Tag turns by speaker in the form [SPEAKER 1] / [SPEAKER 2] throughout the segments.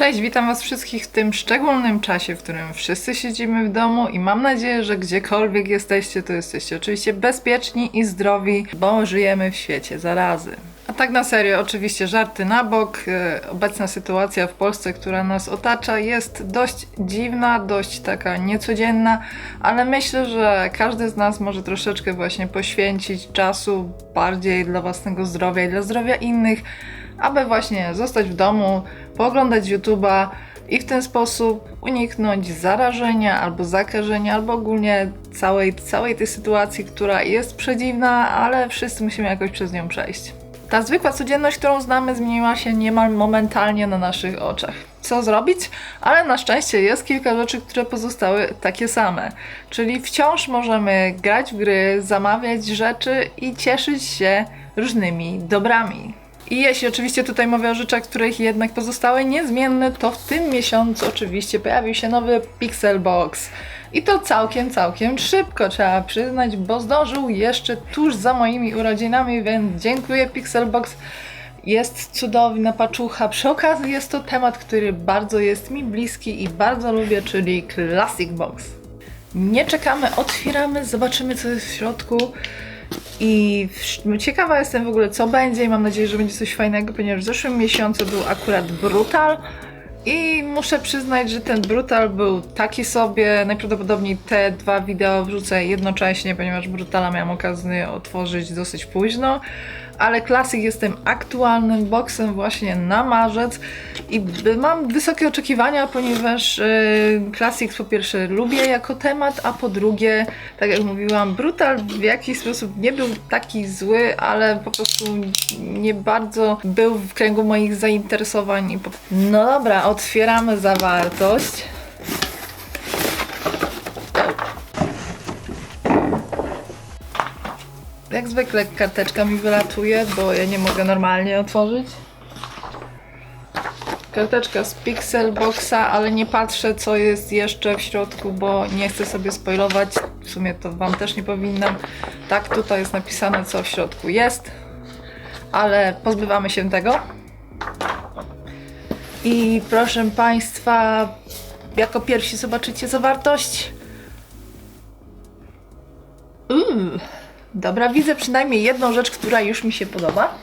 [SPEAKER 1] Cześć, witam Was wszystkich w tym szczególnym czasie, w którym wszyscy siedzimy w domu i mam nadzieję, że gdziekolwiek jesteście, to jesteście oczywiście bezpieczni i zdrowi, bo żyjemy w świecie zarazy. A tak na serio, oczywiście żarty na bok. e, Obecna sytuacja w Polsce, która nas otacza, jest dość dziwna, dość taka niecodzienna, ale myślę, że każdy z nas może troszeczkę właśnie poświęcić czasu bardziej dla własnego zdrowia i dla zdrowia innych, aby właśnie zostać w domu, pooglądać YouTube'a i w ten sposób uniknąć zarażenia albo zakażenia, albo ogólnie całej, całej tej sytuacji, która jest przedziwna, ale wszyscy musimy jakoś przez nią przejść. Ta zwykła codzienność, którą znamy, zmieniła się niemal momentalnie na naszych oczach. Co zrobić? Ale na szczęście jest kilka rzeczy, które pozostały takie same. Czyli wciąż możemy grać w gry, zamawiać rzeczy i cieszyć się różnymi dobrami. I jeśli oczywiście tutaj mówię o rzeczach, których jednak pozostały niezmienne, to w tym miesiącu oczywiście pojawił się nowy Pixel Box. I to całkiem, całkiem szybko trzeba przyznać, bo zdążył jeszcze tuż za moimi urodzinami, więc dziękuję Pixelbox. Jest cudowna paczucha. Przy okazji jest to temat, który bardzo jest mi bliski i bardzo lubię, czyli Classic Box. Nie czekamy, otwieramy, zobaczymy co jest w środku. I ciekawa jestem w ogóle co będzie i mam nadzieję, że będzie coś fajnego, ponieważ w zeszłym miesiącu był akurat Brutal. I muszę przyznać, że ten Brutal był taki sobie. Najprawdopodobniej te dwa wideo wrzucę jednocześnie, ponieważ Brutala miałam okazję otworzyć dosyć późno. Ale Classic jestem aktualnym boksem właśnie na marzec i mam wysokie oczekiwania, ponieważ yy, Classic po pierwsze lubię jako temat, a po drugie, tak jak mówiłam, Brutal w jakiś sposób nie był taki zły, ale po prostu nie bardzo był w kręgu moich zainteresowań. No dobra, otwieramy zawartość. Jak zwykle karteczka mi wylatuje, bo ja nie mogę normalnie otworzyć. Karteczka z Pixel Boxa, ale nie patrzę co jest jeszcze w środku, bo nie chcę sobie spoilować. W sumie to wam też nie powinnam. Tak, tutaj jest napisane co w środku jest, ale pozbywamy się tego. I proszę Państwa, jako pierwsi zobaczycie zawartość. Uuu. Dobra, widzę przynajmniej jedną rzecz, która już mi się podoba.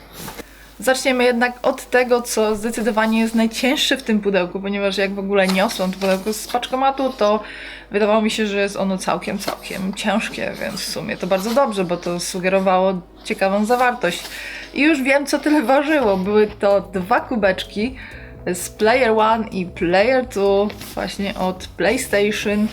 [SPEAKER 1] Zaczniemy jednak od tego, co zdecydowanie jest najcięższe w tym pudełku, ponieważ jak w ogóle niosłam to pudełko z paczkomatu, to wydawało mi się, że jest ono całkiem, całkiem ciężkie, więc w sumie to bardzo dobrze, bo to sugerowało ciekawą zawartość. I już wiem, co tyle ważyło. Były to dwa kubeczki z Player One i Player Two, właśnie od PlayStation,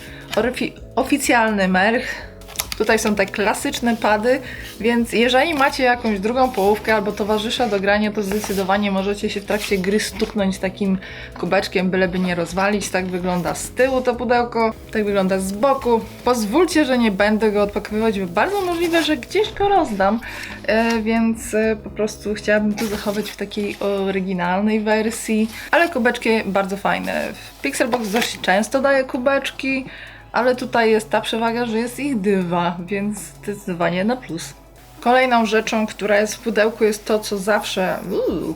[SPEAKER 1] oficjalny merch. Tutaj są te klasyczne pady, więc jeżeli macie jakąś drugą połówkę albo towarzysza do grania, to zdecydowanie możecie się w trakcie gry stuknąć takim kubeczkiem, byleby nie rozwalić. Tak wygląda z tyłu to pudełko, tak wygląda z boku. Pozwólcie, że nie będę go odpakowywać, bo bardzo możliwe, że gdzieś go rozdam, e, więc e, po prostu chciałabym to zachować w takiej oryginalnej wersji. Ale kubeczki bardzo fajne. Pixelbox dość często daje kubeczki, ale tutaj jest ta przewaga, że jest ich dwa, więc zdecydowanie na plus. Kolejną rzeczą, która jest w pudełku jest to, co zawsze uuu,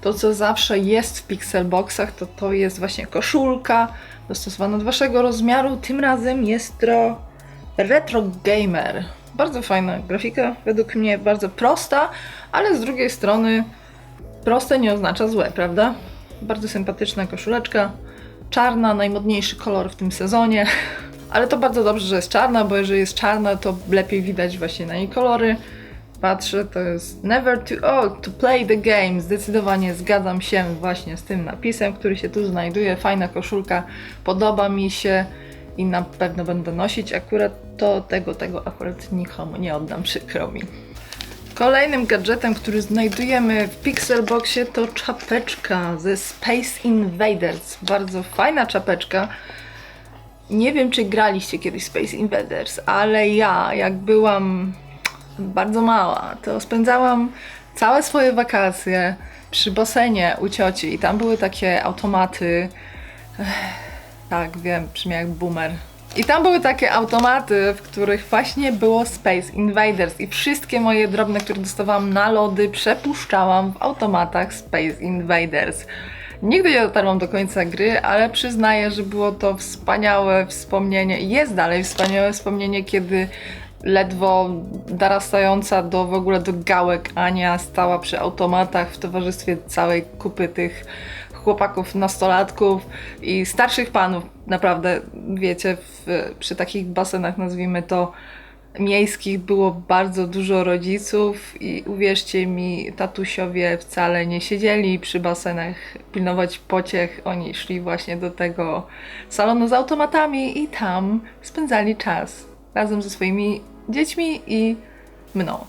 [SPEAKER 1] to, co zawsze jest w Pixelboxach, to to jest właśnie koszulka dostosowana do waszego rozmiaru. Tym razem jest to Retro Gamer. Bardzo fajna grafika, według mnie bardzo prosta, ale z drugiej strony proste nie oznacza złe, prawda? Bardzo sympatyczna koszuleczka. Czarna, najmodniejszy kolor w tym sezonie. Ale to bardzo dobrze, że jest czarna, bo jeżeli jest czarna, to lepiej widać właśnie na jej kolory. Patrzę, to jest never too old to play the game. Zdecydowanie zgadzam się właśnie z tym napisem, który się tu znajduje. Fajna koszulka, podoba mi się i na pewno będę nosić. Akurat to tego, tego akurat nikomu nie oddam, przykro mi. Kolejnym gadżetem, który znajdujemy w Pixelboxie to czapeczka ze Space Invaders. Bardzo fajna czapeczka. Nie wiem, czy graliście kiedyś Space Invaders, ale ja, jak byłam bardzo mała, to spędzałam całe swoje wakacje przy basenie u cioci i tam były takie automaty. Tak, wiem, brzmi jak boomer. I tam były takie automaty, w których właśnie było Space Invaders i wszystkie moje drobne, które dostawałam na lody, przepuszczałam w automatach Space Invaders. Nigdy nie dotarłam do końca gry, ale przyznaję, że było to wspaniałe wspomnienie. Jest dalej wspaniałe wspomnienie, kiedy ledwo dorastająca do w ogóle do gałek Ania stała przy automatach w towarzystwie całej kupy tych chłopaków, nastolatków i starszych panów. Naprawdę, wiecie, w, przy takich basenach, nazwijmy to, miejskich było bardzo dużo rodziców i uwierzcie mi, tatusiowie wcale nie siedzieli przy basenach pilnować pociech. Oni szli właśnie do tego salonu z automatami i tam spędzali czas razem ze swoimi dziećmi i mną.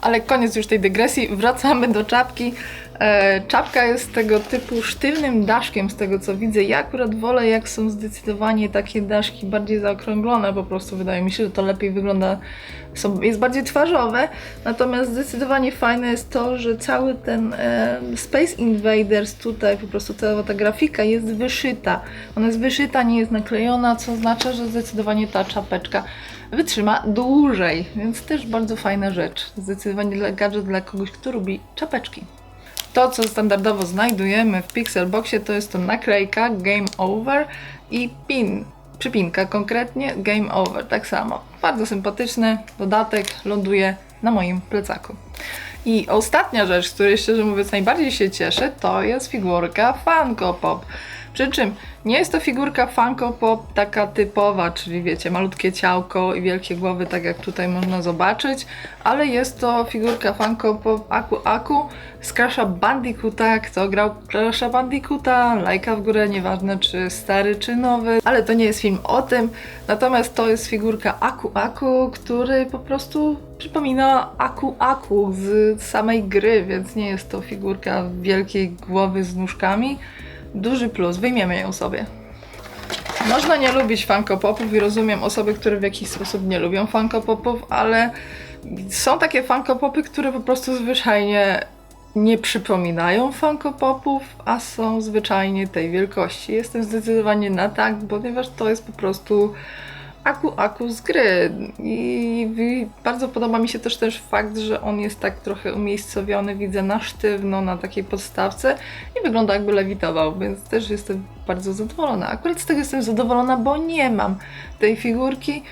[SPEAKER 1] Ale koniec już tej dygresji, wracamy do czapki. E, czapka jest tego typu sztywnym daszkiem, z tego co widzę. Ja akurat wolę, jak są zdecydowanie takie daszki bardziej zaokrąglone, po prostu wydaje mi się, że to lepiej wygląda, jest bardziej twarzowe. Natomiast zdecydowanie fajne jest to, że cały ten e, Space Invaders tutaj, po prostu cała ta grafika jest wyszyta. Ona jest wyszyta, nie jest naklejona, co oznacza, że zdecydowanie ta czapeczka wytrzyma dłużej, więc też bardzo fajna rzecz. Zdecydowanie gadżet dla kogoś, kto lubi czapeczki. To, co standardowo znajdujemy w Pixelboxie, to jest to naklejka Game Over i pin, przypinka konkretnie Game Over, tak samo. Bardzo sympatyczny dodatek, ląduje na moim plecaku. I ostatnia rzecz, z której szczerze mówiąc najbardziej się cieszę, to jest figurka Funko Pop. Przy czym nie jest to figurka Funko Pop taka typowa, czyli wiecie, malutkie ciałko i wielkie głowy, tak jak tutaj można zobaczyć, ale jest to figurka Funko Pop Aku Aku z Crash'a Bandicoota. Kto grał Crash'a Bandicoota? Lajka w górę, nieważne czy stary, czy nowy, ale to nie jest film o tym. Natomiast to jest figurka Aku Aku, który po prostu przypomina Aku Aku z samej gry, więc nie jest to figurka wielkiej głowy z nóżkami duży plus, wyjmiemy ją sobie. Można nie lubić Funko Popów i rozumiem osoby, które w jakiś sposób nie lubią Funko Popów, ale są takie Funko Popy, które po prostu zwyczajnie nie przypominają Funko Popów, a są zwyczajnie tej wielkości. Jestem zdecydowanie na tak, ponieważ to jest po prostu Aku Aku z gry. I bardzo podoba mi się też też fakt, że on jest tak trochę umiejscowiony, widzę na sztywno, na takiej podstawce i wygląda jakby lewitował, więc też jestem bardzo zadowolona. Akurat z tego jestem zadowolona, bo nie mam tej figurki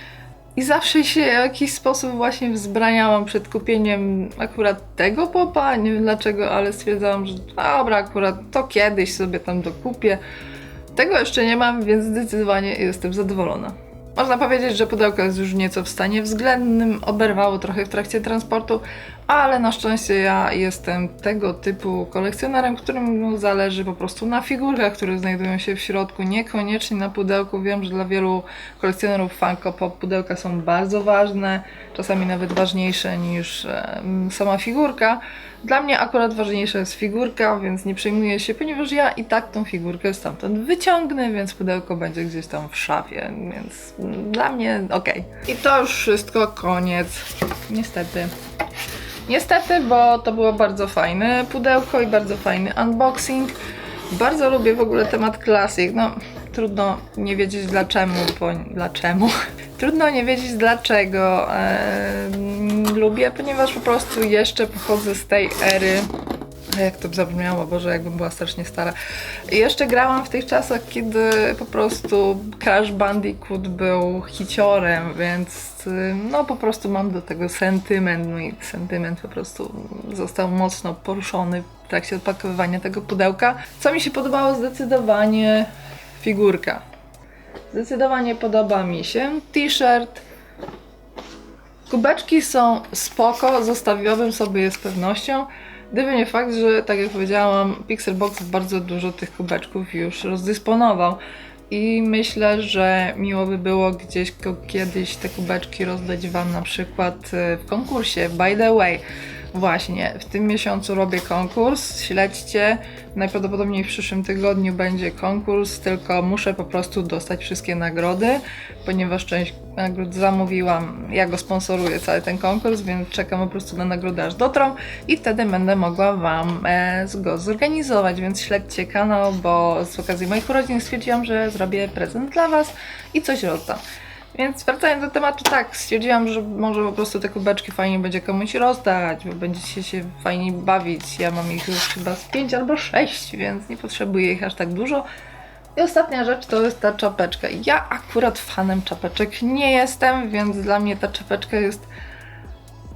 [SPEAKER 1] i zawsze się w jakiś sposób właśnie wzbraniałam przed kupieniem akurat tego popa. Nie wiem dlaczego, ale stwierdzałam, że dobra, akurat to kiedyś sobie tam dokupię. Tego jeszcze nie mam, więc zdecydowanie jestem zadowolona. Można powiedzieć, że pudełko jest już nieco w stanie względnym, oberwało trochę w trakcie transportu, ale na szczęście ja jestem tego typu kolekcjonerem, którym zależy po prostu na figurkach, które znajdują się w środku, niekoniecznie na pudełku. Wiem, że dla wielu kolekcjonerów Funko Pop pudełka są bardzo ważne, czasami nawet ważniejsze niż e, sama figurka. Dla mnie akurat ważniejsza jest figurka, więc nie przejmuję się, ponieważ ja i tak tą figurkę stamtąd wyciągnę, więc pudełko będzie gdzieś tam w szafie, więc dla mnie ok. I to już wszystko, koniec. Niestety. Niestety, bo to było bardzo fajne pudełko i bardzo fajny unboxing. Bardzo lubię w ogóle temat klasyk. No, trudno nie wiedzieć dlaczego, bo dlaczego. Trudno nie wiedzieć dlaczego e, lubię, ponieważ po prostu jeszcze pochodzę z tej ery jak to zabrzmiało, Boże, jakbym była strasznie stara. I jeszcze grałam w tych czasach, kiedy po prostu Crash Bandicoot był hiciorem, więc no po prostu mam do tego sentyment, i sentyment po prostu został mocno poruszony w trakcie odpakowywania tego pudełka. Co mi się podobało zdecydowanie figurka. Zdecydowanie podoba mi się t-shirt. Kubeczki są spoko, zostawiłabym sobie je z pewnością. Gdyby nie fakt, że tak jak powiedziałam, Pixelbox bardzo dużo tych kubeczków już rozdysponował. I myślę, że miło by było gdzieś kiedyś te kubeczki rozdać Wam na przykład e, w konkursie. By the way, Właśnie, w tym miesiącu robię konkurs, śledźcie. Najprawdopodobniej w przyszłym tygodniu będzie konkurs, tylko muszę po prostu dostać wszystkie nagrody, ponieważ część nagród zamówiłam. Ja go sponsoruję cały ten konkurs, więc czekam po prostu na nagrodę aż dotrą i wtedy będę mogła Wam e, go zorganizować, więc śledźcie kanał, bo z okazji moich urodzin stwierdziłam, że zrobię prezent dla Was i coś rozdam. Więc wracając do tematu, tak, stwierdziłam, że może po prostu te kubeczki fajnie będzie komuś rozdać, bo będziecie się fajnie bawić. Ja mam ich już chyba z 5 albo 6, więc nie potrzebuję ich aż tak dużo. I ostatnia rzecz to jest ta czapeczka. Ja akurat fanem czapeczek nie jestem, więc dla mnie ta czapeczka jest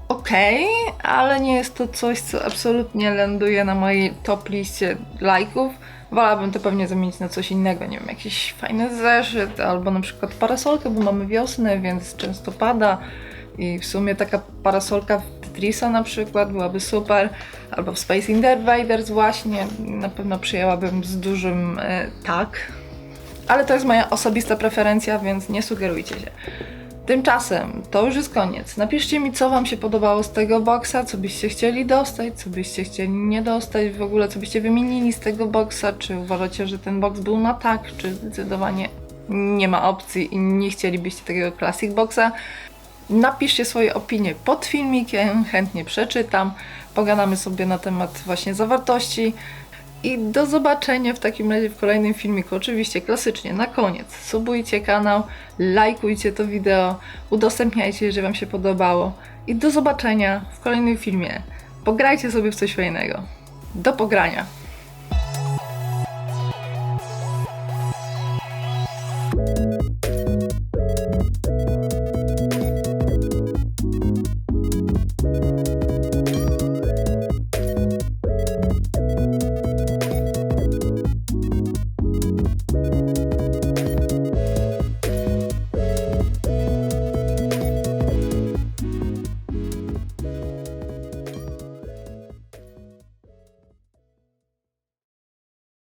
[SPEAKER 1] okej, ale nie jest to coś, co absolutnie ląduje na mojej top liście lajków. Wolałabym to pewnie zamienić na coś innego, nie wiem, jakiś fajny zeszyt albo na przykład parasolkę, bo mamy wiosnę, więc często pada i w sumie taka parasolka w Tetrisa na przykład byłaby super, albo w Space Invaders właśnie, na pewno przyjęłabym z dużym e, tak. Ale to jest moja osobista preferencja, więc nie sugerujcie się. Tymczasem to już jest koniec. Napiszcie mi, co Wam się podobało z tego boksa, co byście chcieli dostać, co byście chcieli nie dostać, w ogóle co byście wymienili z tego boksa. Czy uważacie, że ten box był na tak, czy zdecydowanie nie ma opcji i nie chcielibyście takiego Classic Boxa. Napiszcie swoje opinie pod filmikiem, chętnie przeczytam. Pogadamy sobie na temat właśnie zawartości. I do zobaczenia w takim razie w kolejnym filmiku. Oczywiście klasycznie na koniec. Subujcie kanał, lajkujcie to wideo, udostępniajcie, jeżeli Wam się podobało. I do zobaczenia w kolejnym filmie. Pograjcie sobie w coś fajnego. Do pogrania.